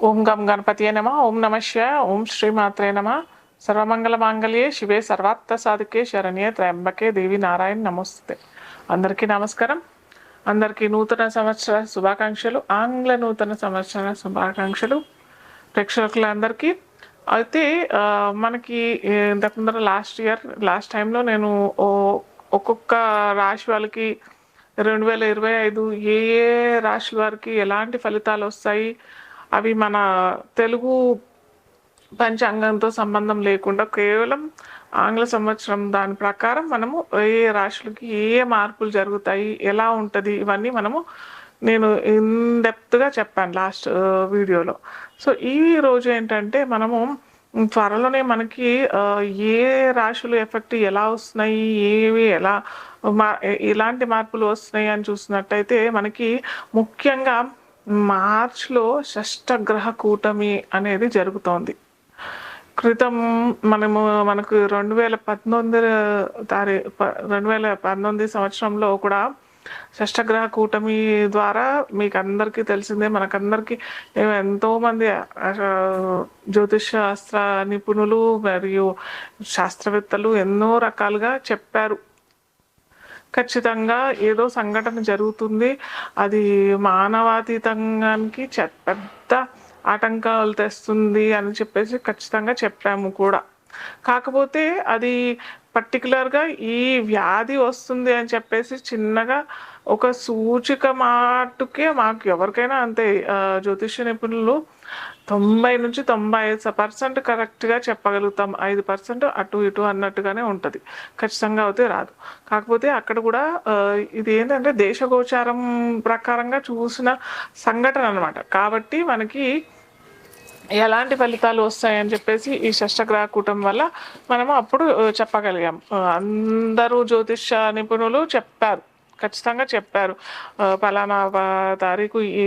ఓం గం గణపతియే నమ ఓం నమ ఓం శ్రీమాత్రే నమ. సర్వమంగళ మాంగళ్యే శివే సర్వార్థ సాధికే శరణ్యే త్రయంబకే దేవి నారాయణ నమస్తే అందరికీ నమస్కారం. అందరికీ నూతన సంవత్సర శుభాకాంక్షలు ఆంగ్ల నూతన సంవత్సర శుభాకాంక్షలు ప్రేక్షకులందరికీ. అయితే మనకి ఇంతకు ముందర లాస్ట్ ఇయర్ లాస్ట్ టైంలో నేను ఓ- ఒక్కొక్క రాశి వాళ్ళకి రెండు వేల ఇరవై ఐదు ఏ ఏ రాశుల వారికి ఎలాంటి ఫలితాలు వస్తాయి అవి మన తెలుగు పంచాంగంతో సంబంధం లేకుండా కేవలం ఆంగ్ల సంవత్సరం దాని ప్రకారం మనము ఏ రాశులకి ఏ మార్పులు జరుగుతాయి ఎలా ఉంటుంది ఇవన్నీ మనము నేను ఇన్డెప్త్గా చెప్పాను లాస్ట్ వీడియోలో. సో ఈ రోజు ఏంటంటే మనము త్వరలోనే మనకి ఏ రాశులు ఎఫెక్ట్ ఎలా వస్తున్నాయి ఏవి ఎలా మా ఎలాంటి మార్పులు వస్తున్నాయి అని చూసినట్టయితే మనకి ముఖ్యంగా మార్చ్లో షష్టగ్రహ కూటమి అనేది జరుగుతోంది. క్రితం మనము మనకు రెండు వేల పంతొమ్మిది తారీ ప- రెండు వేల పంతొమ్మిది సంవత్సరంలో కూడా షష్టగ్రహ కూటమి ద్వారా మీకు అందరికీ తెలిసిందే మనకందరికీ మేము ఎంతోమంది జ్యోతిష్ శాస్త్ర నిపుణులు మరియు శాస్త్రవేత్తలు ఎన్నో రకాలుగా చెప్పారు. ఖచ్చితంగా ఏదో సంఘటన జరుగుతుంది. అది మానవాతీతంగానికి పెద్ద ఆటంకాలు తెస్తుంది అని చెప్పేసి ఖచ్చితంగా చెప్పాము కూడా. కాకపోతే అది పర్టికులర్గా ఈ వ్యాధి వస్తుంది అని చెప్పేసి చిన్నగా ఒక సూచిక మాటుకే మాకు ఎవరికైనా అంతే జ్యోతిష్య నిపుణులు తొంభై నుంచి తొంభై ఐదు పర్సెంట్ కరెక్ట్గా చెప్పగలుగుతాం. ఐదు పర్సెంట్ అటు ఇటు అన్నట్టుగానే ఉంటుంది. ఖచ్చితంగా అయితే రాదు. కాకపోతే అక్కడ కూడా ఇది ఏంటంటే దేశగోచారం ప్రకారంగా చూసిన సంఘటన అనమాట కాబట్టి మనకి ఎలాంటి ఫలితాలు వస్తాయని చెప్పేసి ఈ షష్టగ్రహ కూటం వల్ల మనము అప్పుడు చెప్పగలిగాం. అందరూ జ్యోతిష నిపుణులు చెప్పారు. ఖచ్చితంగా చెప్పారు. పలానా తారీఖు ఈ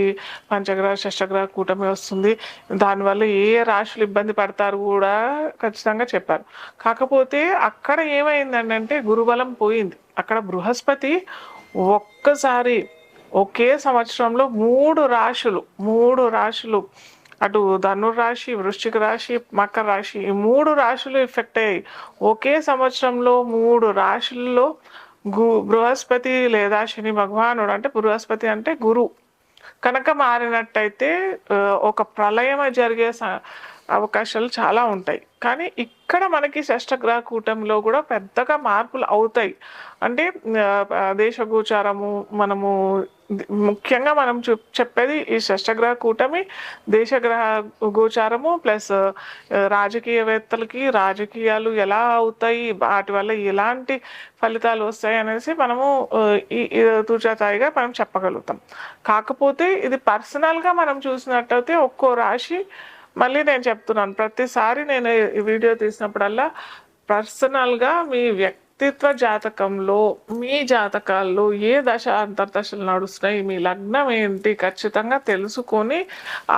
పంచగ్రహ షష్టగ్రహ కూటమి వస్తుంది. దానివల్ల ఏ ఏ రాశులు ఇబ్బంది పడతారు కూడా ఖచ్చితంగా చెప్పారు. కాకపోతే అక్కడ ఏమైందంటే గురుబలం పోయింది. అక్కడ బృహస్పతి ఒక్కసారి ఒకే సంవత్సరంలో మూడు రాశులు మూడు రాశులు. అటు ధనుర్రాశి వృశ్చిక రాశి మకర రాశి ఈ మూడు రాశులు ఎఫెక్ట్ అయ్యాయి. ఒకే సంవత్సరంలో మూడు రాశుల్లో గు బృహస్పతి లేదా శని భగవానుడు అంటే బృహస్పతి అంటే గురు. కనుక మారినట్టయితే ఒక ప్రళయం జరిగే స- అవకాశాలు చాలా ఉంటాయి. కానీ ఇక్కడ మనకి షష్టగ్రహ కూటమిలో కూడా పెద్దగా మార్పులు అవుతాయి. అంటే దేశగోచారము మనము ముఖ్యంగా మనం చెప్పేది ఈ షష్టగ్రహ కూటమి దేశగ్రహ గోచారము ప్లస్ రాజకీయవేత్తలకి రాజకీయాలు ఎలా అవుతాయి వాటి వల్ల ఎలాంటి ఫలితాలు వస్తాయి అనేసి మనము ఈ ఈ తూచాతాయిగా మనం చెప్పగలుగుతాం. కాకపోతే ఇది పర్సనల్గా మనం చూసినట్టయితే ఒక్కో రాశి మళ్ళీ నేను చెప్తున్నాను ప్రతిసారి నేను ఈ వీడియో తీసినప్పుడల్లా పర్సనల్గా మీ వ్యక్తిత్వ జాతకంలో మీ జాతకాల్లో ఏ దశ అంతర్దశలు నడుస్తున్నాయి మీ లగ్నం ఏంటి ఖచ్చితంగా తెలుసుకొని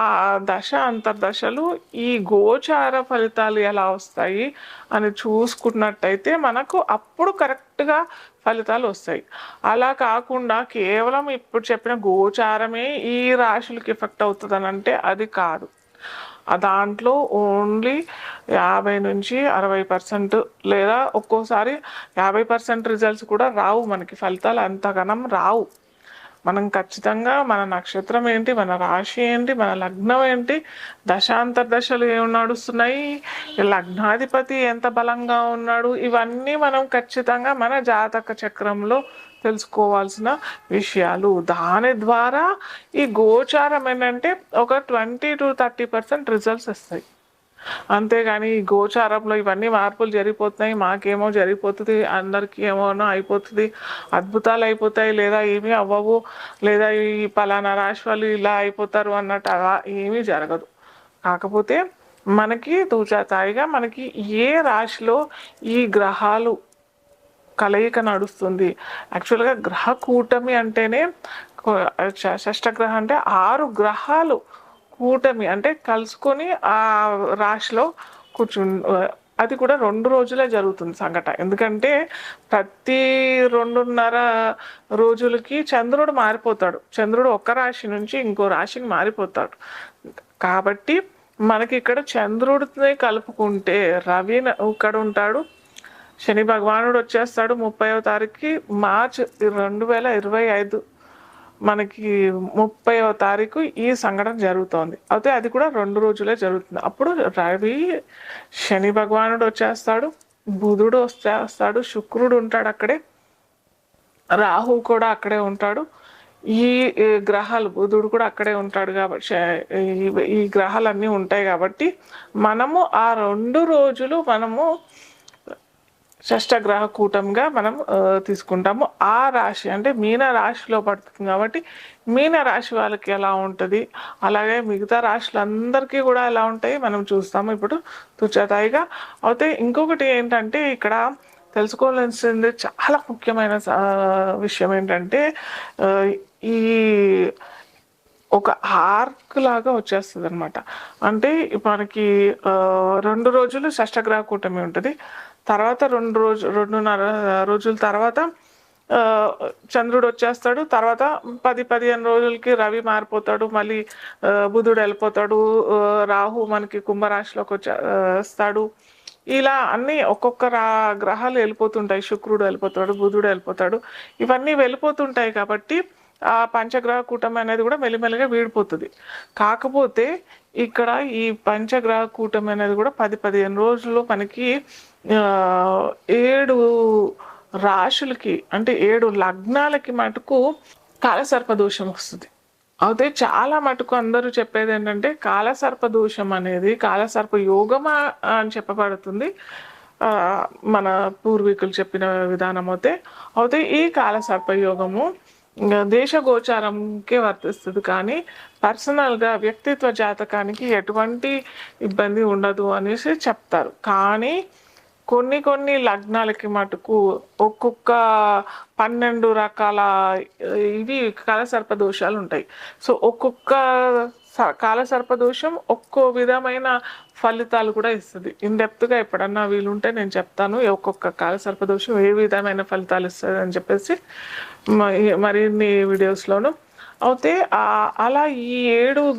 ఆ దశ అంతర్దశలు ఈ గోచార ఫలితాలు ఎలా వస్తాయి అని చూసుకున్నట్టయితే మనకు అప్పుడు కరెక్ట్గా ఫలితాలు వస్తాయి. అలా కాకుండా కేవలం ఇప్పుడు చెప్పిన గోచారమే ఈ రాశులకి ఎఫెక్ట్ అవుతుంది అంటే అది కాదు. దాంట్లో ఓన్లీ యాభై నుంచి అరవై పర్సెంట్ లేదా ఒక్కోసారి యాభై పర్సెంట్ రిజల్ట్స్ కూడా రావు మనకి. ఫలితాలు అంతగనం రావు. మనం ఖచ్చితంగా మన నక్షత్రం ఏంటి మన రాశి ఏంటి మన లగ్నం ఏంటి దశాంతర్దశలు ఏమి నడుస్తున్నాయి లగ్నాధిపతి ఎంత బలంగా ఉన్నాడు ఇవన్నీ మనం ఖచ్చితంగా మన జాతక చక్రంలో తెలుసుకోవాల్సిన విషయాలు. దాని ద్వారా ఈ గోచారం ఏంటంటే ఒక twenty to thirty percent results వస్తాయి. అంతేగాని ఈ గోచారంలో ఇవన్నీ మార్పులు జరిగిపోతున్నాయి మాకేమో జరిగిపోతుంది అందరికీ ఏమోనో అయిపోతుంది అద్భుతాలు అయిపోతాయి లేదా ఏమీ అవ్వవు లేదా ఈ పలానా రాశి వాళ్ళు ఇలా అయిపోతారు అన్నట్టు అలా ఏమీ జరగదు. కాకపోతే మనకి తూచాతాయిగా మనకి ఏ రాశిలో ఈ గ్రహాలు కలయిక నడుస్తుంది. యాక్చువల్గా గ్రహ కూటమి అంటేనే కొ- షష్టగ్రహం అంటే ఆరు గ్రహాలు కూటమి అంటే కలుసుకొని ఆ రాశిలో కూర్చు అది కూడా రెండు రోజులే జరుగుతుంది సంఘట. ఎందుకంటే ప్రతి రెండున్నర రోజులకి చంద్రుడు మారిపోతాడు. చంద్రుడు ఒక రాశి నుంచి ఇంకో రాశికి మారిపోతాడు. కాబట్టి మనకి ఇక్కడ చంద్రుడిని కలుపుకుంటే రవి ఇక్కడ ఉంటాడు శని భగవానుడు వచ్చేస్తాడు ముప్పైవ తారీఖుకి. మార్చ్ రెండు వేల ఇరవై ఐదు మనకి ముప్పైవ తారీఖు ఈ సంఘటన జరుగుతోంది. అయితే అది కూడా రెండు రోజులే జరుగుతుంది. అప్పుడు రవి శని భగవానుడు వచ్చేస్తాడు బుధుడు వచ్చేస్తాడు శుక్రుడు ఉంటాడు అక్కడే రాహు కూడా అక్కడే ఉంటాడు. ఈ గ్రహాలు బుధుడు కూడా అక్కడే ఉంటాడు కాబట్టి ఈ- ఈ గ్రహాలన్నీ ఉంటాయి కాబట్టి మనము ఆ రెండు రోజులు మనము షష్టగ్రహ కూటంగా మనం తీసుకుంటాము. ఆ రాశి అంటే మీన రాశిలో పడుతుంది కాబట్టి మీన రాశి వాళ్ళకి ఎలా ఉంటుంది? అలాగే మిగతా రాశులందరికీ కూడా ఎలా ఉంటాయి? మనం చూస్తాము ఇప్పుడు తుచతాయిగా అయితే ఇంకొకటి ఏంటంటే ఇక్కడ తెలుసుకోవాల్సింది చాలా ముఖ్యమైన విషయం ఏంటంటే ఈ ఒక ఆర్క్ లాగా వచ్చేస్తుంది అనమాట అంటే మనకి రెండు రోజులు షష్టగ్రహ కూటమి ఉంటుంది. తర్వాత రెండు రోజు రెండున్నర రోజుల తర్వాత చంద్రుడు వచ్చేస్తాడు. తర్వాత పది పదిహేను రోజులకి రవి మారిపోతాడు. మళ్ళీ బుధుడు వెళ్ళిపోతాడు. రాహు మనకి కుంభరాశిలోకి వచ్చేస్తాడు వస్తాడు. ఇలా అన్ని ఒక్కొక్క రా గ్రహాలు వెళ్ళిపోతుంటాయి. శుక్రుడు వెళ్ళిపోతాడు బుధుడు వెళ్ళిపోతాడు. ఇవన్నీ వెళ్ళిపోతుంటాయి కాబట్టి ఆ పంచగ్రహ కూటమి అనేది కూడా మెల్లిమెల్లిగా వీడిపోతుంది. కాకపోతే ఇక్కడ ఈ పంచగ్రహ కూటమి అనేది కూడా పది పదిహేను రోజుల్లో మనకి ఏడు రాశులకి అంటే ఏడు లగ్నాలకి మటుకు కాలసర్ప దోషం వస్తుంది. అయితే చాలా మటుకు అందరూ చెప్పేది ఏంటంటే కాలసర్ప దోషం అనేది కాలసర్ప యోగమా అని చెప్పబడుతుంది. మన పూర్వీకులు చెప్పిన విధానం అయితే. అయితే ఈ కాలసర్ప యోగము దేశ గోచారంకే వర్తిస్తుంది కానీ పర్సనల్గా వ్యక్తిత్వ జాతకానికి ఎటువంటి ఇబ్బంది ఉండదు అనేసి చెప్తారు. కానీ కొన్ని కొన్ని లగ్నాలకి మటుకు ఒక్కొక్క పన్నెండు రకాల ఇవి కాలసర్ప దోషాలు ఉంటాయి సో ఒక్కొక్క కాల సర్పదోషం ఒక్కో విధమైన ఫలితాలు కూడా ఇస్తుంది. ఇన్ డెప్త్గా ఎప్పుడన్నా వీలుంటే నేను చెప్తాను ఒక్కొక్క కాల సర్పదోషం ఏ విధమైన ఫలితాలు ఇస్తుంది అని చెప్పేసి మ- మరిన్ని వీడియోస్లోను. అయితే అలా ఈ ఏడు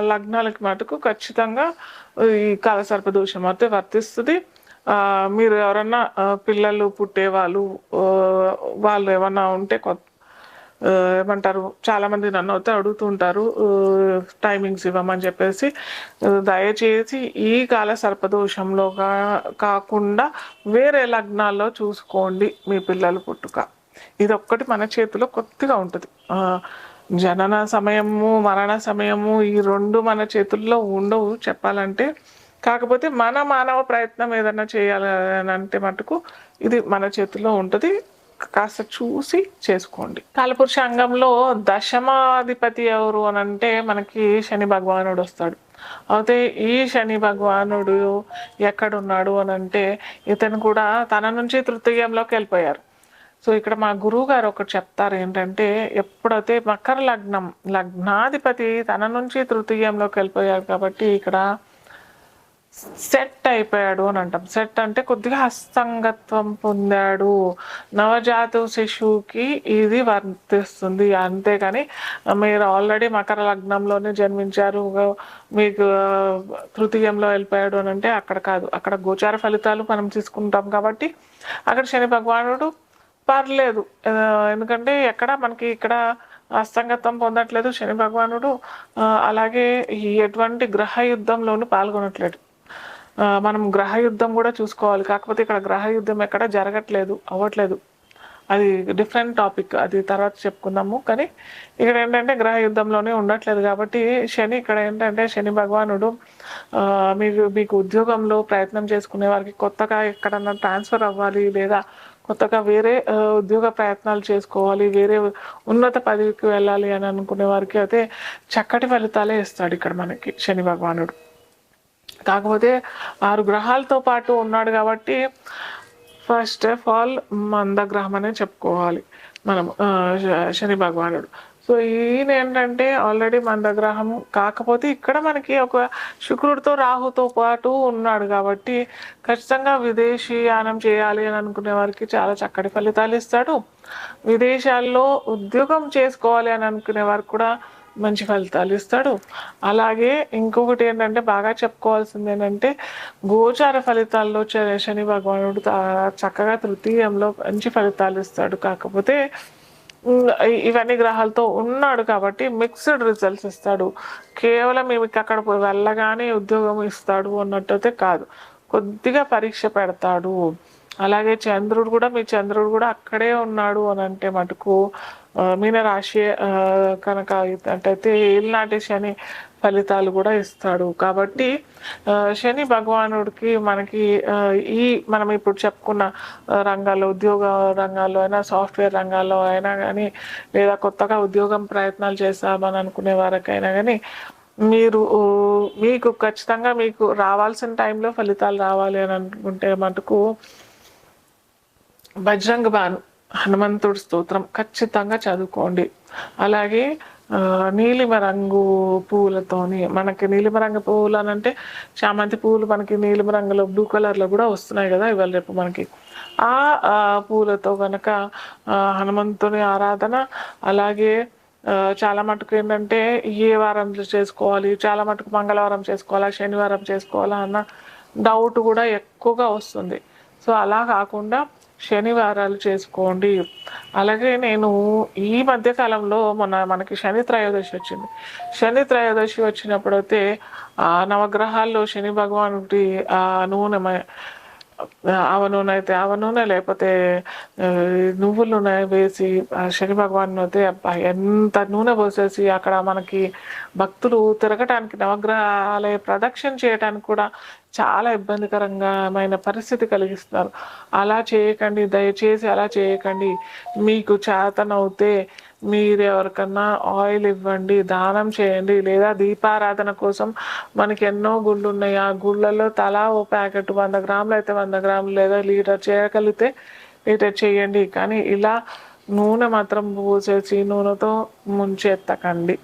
లగ్నాలకి మటుకు ఖచ్చితంగా ఈ కాలసర్ప దోషం అయితే వర్తిస్తుంది. మీరు ఎవరన్నా పిల్లలు పుట్టేవాళ్ళు వాళ్ళు ఏమన్నా ఉంటే కొత్త ఏమంటారు? చాలా మంది నన్ను అయితే అడుగుతుంటారు టైమింగ్స్ ఇవ్వమని చెప్పేసి. దయచేసి ఈ కాల సర్పదోషంలో కాకుండా వేరే లగ్నాల్లో చూసుకోండి మీ పిల్లలు పుట్టుక. ఇది ఒక్కటి మన చేతిలో కొద్దిగా ఉంటుంది. జనన సమయము మరణ సమయము ఈ రెండు మన చేతుల్లో ఉండవు చెప్పాలంటే. కాకపోతే మన మానవ ప్రయత్నం ఏదైనా చేయాలి అని అంటే మటుకు ఇది మన చేతిలో ఉంటుంది. కాస్త చూసి చేసుకోండి. కాలపురుష అంగంలో దశమాధిపతి ఎవరు అని అంటే మనకి శని భగవానుడు వస్తాడు. అయితే ఈ శని భగవానుడు ఎక్కడున్నాడు అని అంటే ఇతను కూడా తన నుంచి తృతీయంలోకి వెళ్ళిపోయారు. సో ఇక్కడ మా గురువు గారు ఒకటి చెప్తారు ఏంటంటే ఎప్పుడైతే మకర లగ్నం లగ్నాధిపతి తన నుంచి తృతీయంలోకి వెళ్ళిపోయారు కాబట్టి ఇక్కడ సెట్ అయిపోయాడు అని అంటాం. సెట్ అంటే కొద్దిగా హస్తంగత్వం పొందాడు. నవజాత శిశువుకి ఇది వర్తిస్తుంది. అంతేగాని మీరు ఆల్రెడీ మకర లగ్నంలోనే జన్మించారు. మీకు తృతీయంలో వెళ్ళిపోయాడు అని అంటే అక్కడ కాదు. అక్కడ గోచార ఫలితాలు మనం తీసుకుంటాం కాబట్టి అక్కడ శని భగవానుడు పర్లేదు. ఎందుకంటే ఎక్కడ మనకి ఇక్కడ అస్తంగత్వం పొందట్లేదు శని భగవానుడు. అలాగే ఈ ఎటువంటి గ్రహ యుద్ధంలోనూ పాల్గొనట్లేదు. మనం గ్రహ యుద్ధం కూడా చూసుకోవాలి. కాకపోతే ఇక్కడ గ్రహ యుద్ధం ఎక్కడ జరగట్లేదు అవ్వట్లేదు. అది డిఫరెంట్ టాపిక్ అది తర్వాత చెప్పుకుందాము. కానీ ఇక్కడ ఏంటంటే గ్రహ యుద్ధంలోనే ఉండట్లేదు కాబట్టి శని ఇక్కడ ఏంటంటే శని భగవానుడు మీరు మీకు ఉద్యోగంలో ప్రయత్నం చేసుకునే వారికి కొత్తగా ఎక్కడన్నా ట్రాన్స్ఫర్ అవ్వాలి లేదా కొత్తగా వేరే ఉద్యోగ ప్రయత్నాలు చేసుకోవాలి వేరే ఉన్నత పదవికి వెళ్ళాలి అని అనుకునే వారికి అయితే చక్కటి ఫలితాలే ఇస్తాడు ఇక్కడ మనకి శని భగవానుడు. కాకపోతే ఆరు గ్రహాలతో పాటు ఉన్నాడు కాబట్టి ఫస్ట్ ఆఫ్ ఆల్ మందగ్రహం అనే చెప్పుకోవాలి. మనం శని భగవానుడు. సో ఈయన ఏంటంటే ఆల్రెడీ మందగ్రహం కాకపోతే ఇక్కడ మనకి ఒక శుక్రుడితో రాహుతో పాటు ఉన్నాడు కాబట్టి ఖచ్చితంగా విదేశీ యానం చేయాలి అని అనుకునే వారికి చాలా చక్కటి ఫలితాలు ఇస్తాడు. విదేశాల్లో ఉద్యోగం చేసుకోవాలి అని అనుకునే వారికి కూడా మంచి ఫలితాలు ఇస్తాడు. అలాగే ఇంకొకటి ఏంటంటే బాగా చెప్పుకోవాల్సింది ఏంటంటే గోచార ఫలితాల్లో శని భగవానుడు చక్కగా తృతీయంలో మంచి ఫలితాలు ఇస్తాడు. కాకపోతే ఇవన్నీ గ్రహాలతో ఉన్నాడు కాబట్టి మిక్స్డ్ రిజల్ట్స్ ఇస్తాడు. కేవలం మీకు అక్కడ పోయి వెళ్ళగానే ఉద్యోగం ఇస్తాడు అన్నట్టయితే కాదు. కొద్దిగా పరీక్ష పెడతాడు. అలాగే చంద్రుడు కూడా మీ చంద్రుడు కూడా అక్కడే ఉన్నాడు అని అంటే మటుకు మీనరాశి రాశి కనుక అయితే ఏలినాటి శని ఫలితాలు కూడా ఇస్తాడు. కాబట్టి శని భగవానుడికి మనకి ఈ మనం ఇప్పుడు చెప్పుకున్న రంగాల్లో ఉద్యోగ రంగాల్లో అయినా సాఫ్ట్వేర్ రంగాల్లో అయినా కానీ లేదా కొత్తగా ఉద్యోగం ప్రయత్నాలు చేస్తామని అనుకునే వారికైనా కానీ మీరు మీకు ఖచ్చితంగా మీకు రావాల్సిన టైంలో ఫలితాలు రావాలి అని అనుకుంటే మటుకు బజరంగ్ బాను హనుమంతుడి స్తోత్రం ఖచ్చితంగా చదువుకోండి. అలాగే నీలిమ రంగు పువ్వులతోని మనకి నీలిమ రంగు పువ్వులు అని అంటే చామంతి పువ్వులు మనకి నీలిమ రంగులో బ్లూ కలర్లో కూడా వస్తున్నాయి కదా ఇవాళ రేపు మనకి. ఆ పూలతో కనుక హనుమంతుని ఆరాధన అలాగే చాలా మటుకు ఏంటంటే ఏ వారంలో చేసుకోవాలి చాలా మటుకు మంగళవారం చేసుకోవాలా శనివారం చేసుకోవాలా అన్న డౌట్ కూడా ఎక్కువగా వస్తుంది. సో అలా కాకుండా శనివారాలు చేసుకోండి. అలాగే నేను ఈ మధ్య కాలంలో మొన్న మనకి శని త్రయోదశి వచ్చింది. శని త్రయోదశి వచ్చినప్పుడు అయితే ఆ నవగ్రహాల్లో శని భగవానుడి ఆ నూనె ఆవ నూనె అయితే ఆవ నూనె లేకపోతే నువ్వుల నూనె వేసి శని భగవాన్ అయితే ఎంత నూనె పోసేసి అక్కడ మనకి భక్తులు తిరగటానికి నవగ్రహాలయ ప్రదక్షిణ చేయడానికి కూడా చాలా ఇబ్బందికరంగామైన పరిస్థితి కలిగిస్తున్నారు. అలా చేయకండి దయచేసి అలా చేయకండి. మీకు చేతనవుతే మీరు ఎవరికన్నా ఆయిల్ ఇవ్వండి దానం చేయండి లేదా దీపారాధన కోసం మనకి ఎన్నో గుళ్ళు ఉన్నాయి. ఆ గుళ్ళల్లో తలా ఓ ప్యాకెట్ వంద గ్రాములు అయితే వంద గ్రాములు లేదా లీటర్ చేయగలిగితే లీటర్ చేయండి. కానీ ఇలా నూనె మాత్రం పోసేసి నూనెతో ముంచెత్తకండి.